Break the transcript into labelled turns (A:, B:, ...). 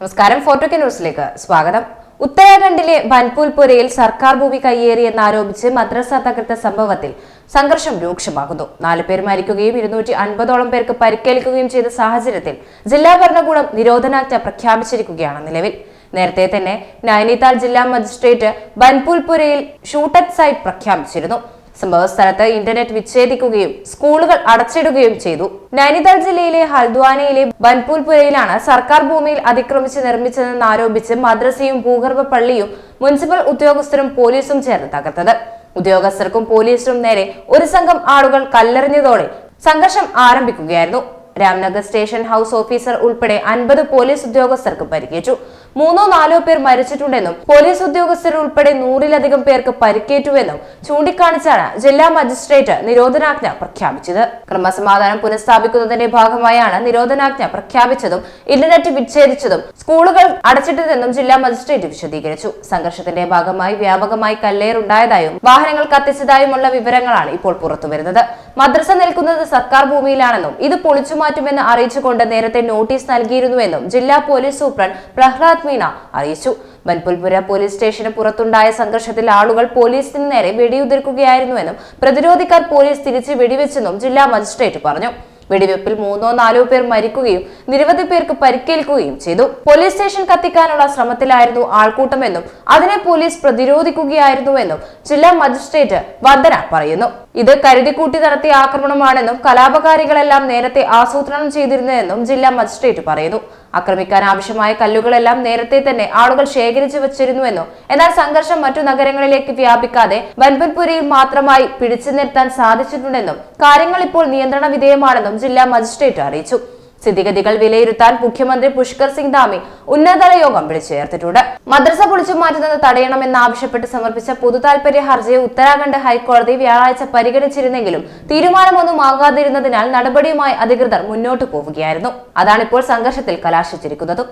A: നമസ്കാരം ഫോട്ടോക്കെ ന്യൂസിലേക്ക് സ്വാഗതം. ഉത്തരാഖണ്ഡിലെ ബൻപൂൽപുരയിൽ സർക്കാർ ഭൂമി കയ്യേറിയെന്നാരോപിച്ച് മദ്രസ തകർത്ത സംഭവത്തിൽ സംഘർഷം രൂക്ഷമാകുന്നു. നാല് പേർ മരിക്കുകയും ഇരുന്നൂറ്റി അൻപതോളം പേർക്ക് പരിക്കേൽക്കുകയും ചെയ്ത സാഹചര്യത്തിൽ ജില്ലാ ഭരണകൂടം നിരോധനാജ്ഞ പ്രഖ്യാപിച്ചിരിക്കുകയാണ് നിലവിൽ. നേരത്തെ തന്നെ നൈനിതാൾ ജില്ലാ മജിസ്ട്രേറ്റ് ബൻപൂൽപുരയിൽ ഷൂട്ടറ്റ് സൈറ്റ് പ്രഖ്യാപിച്ചിരുന്നു. സംഭവ സ്ഥലത്ത് ഇന്റർനെറ്റ് വിച്ഛേദിക്കുകയും സ്കൂളുകൾ അടച്ചിടുകയും ചെയ്തു. നൈനിതാൾ ജില്ലയിലെ ഹൽദ്വാനയിലെ ബൻപൂൽപുരയിലാണ് സർക്കാർ ഭൂമിയിൽ അതിക്രമിച്ച് നിർമ്മിച്ചതെന്ന് ആരോപിച്ച് മദ്രസയും ഭൂഗർഭ പള്ളിയും മുനിസിപ്പൽ ഉദ്യോഗസ്ഥരും പോലീസും ചേർന്ന് തകർത്തത്. ഉദ്യോഗസ്ഥർക്കും പോലീസിനും നേരെ ഒരു സംഘം ആളുകൾ കല്ലെറിഞ്ഞതോടെ സംഘർഷം ആരംഭിക്കുകയായിരുന്നു. രാംനഗർ സ്റ്റേഷൻ ഹൌസ് ഓഫീസർ ഉൾപ്പെടെ അൻപത് പോലീസ് ഉദ്യോഗസ്ഥർക്ക് പരിക്കേറ്റു. മൂന്നോ നാലോ പേർ മരിച്ചിട്ടുണ്ടെന്നും പോലീസ് ഉദ്യോഗസ്ഥർ ഉൾപ്പെടെ നൂറിലധികം പേർക്ക് പരിക്കേറ്റുവെന്നും ചൂണ്ടിക്കാണിച്ചാണ് ജില്ലാ മജിസ്ട്രേറ്റ് നിരോധനാജ്ഞ പ്രഖ്യാപിച്ചത്. ക്രമസമാധാനം പുനഃസ്ഥാപിക്കുന്നതിന്റെ ഭാഗമായാണ് നിരോധനാജ്ഞ പ്രഖ്യാപിച്ചതും ഇന്റർനെറ്റ് വിച്ഛേദിച്ചതും സ്കൂളുകൾ അടച്ചിട്ടതെന്നും ജില്ലാ മജിസ്ട്രേറ്റ് വിശദീകരിച്ചു. സംഘർഷത്തിന്റെ ഭാഗമായി വ്യാപകമായി കല്ലേറുണ്ടായതായും വാഹനങ്ങൾ കത്തിച്ചതായും ഉള്ള വിവരങ്ങളാണ് ഇപ്പോൾ പുറത്തുവരുന്നത്. മദ്രസ നിൽക്കുന്നത് സർക്കാർ ഭൂമിയിലാണെന്നും ഇത് പൊളിച്ചുമാറ്റുമെന്ന് അറിയിച്ചുകൊണ്ട് നേരത്തെ നോട്ടീസ് നൽകിയിരുന്നുവെന്നും ജില്ലാ പോലീസ് സൂപ്രണ്ട് പ്രഹ്ലാദ് മീണ അറിയിച്ചു. ബൻപുൽപുര പോലീസ് സ്റ്റേഷന് പുറത്തുണ്ടായ സംഘർഷത്തിൽ ആളുകൾ പോലീസിന് നേരെ വെടിയുതിർക്കുകയായിരുന്നുവെന്നും പ്രതിരോധിക്കാർ പോലീസ് തിരിച്ച് വെടിവെച്ചെന്നും ജില്ലാ മജിസ്ട്രേറ്റ് പറഞ്ഞു. വെടിവെപ്പിൽ മൂന്നോ നാലോ പേർ മരിക്കുകയും നിരവധി പേർക്ക് പരിക്കേൽക്കുകയും ചെയ്തു. പോലീസ് സ്റ്റേഷൻ കത്തിക്കാനുള്ള ശ്രമത്തിലായിരുന്നു ആൾക്കൂട്ടമെന്നും അതിനെ പോലീസ് പ്രതിരോധിക്കുകയായിരുന്നുവെന്നും ജില്ലാ മജിസ്ട്രേറ്റ് വന്ദന പറയുന്നു. ഇത് കരുതിക്കൂട്ടി നടത്തിയ ആക്രമണമാണെന്നും കലാപകാരികളെല്ലാം നേരത്തെ ആസൂത്രണം ചെയ്തിരുന്നതെന്നും ജില്ലാ മജിസ്ട്രേറ്റ് പറയുന്നു. ആക്രമിക്കാൻ ആവശ്യമായ കല്ലുകളെല്ലാം നേരത്തെ തന്നെ ആളുകൾ ശേഖരിച്ചു വച്ചിരുന്നുവെന്നും എന്നാൽ സംഘർഷം മറ്റു നഗരങ്ങളിലേക്ക് വ്യാപിക്കാതെ ബൻപൻപുരിയിൽ മാത്രമായി പിടിച്ചു നിർത്താൻ സാധിച്ചിട്ടുണ്ടെന്നും കാര്യങ്ങൾ ഇപ്പോൾ നിയന്ത്രണ വിധേയമാണെന്നും ജില്ലാ മജിസ്ട്രേറ്റ് അറിയിച്ചു. സ്ഥിതിഗതികൾ വിലയിരുത്താൻ മുഖ്യമന്ത്രി പുഷ്കർ സിംഗ് ധാമി ഉന്നതതല യോഗം വിളിച്ചു ചേർത്തിട്ടുണ്ട് മദ്രസ പൊളിച്ചു മാറ്റുന്നത് തടയണമെന്നാവശ്യപ്പെട്ട് സമർപ്പിച്ച പൊതു താൽപര്യ ഹർജിയെ ഉത്തരാഖണ്ഡ് ഹൈക്കോടതി വ്യാഴാഴ്ച പരിഗണിച്ചിരുന്നെങ്കിലും തീരുമാനമൊന്നും ആകാതിരുന്നതിനാൽ നടപടിയുമായി അധികൃതർ മുന്നോട്ടു പോവുകയായിരുന്നു. അതാണിപ്പോൾ സംഘർഷത്തിൽ കലാശിച്ചിരിക്കുന്നത്.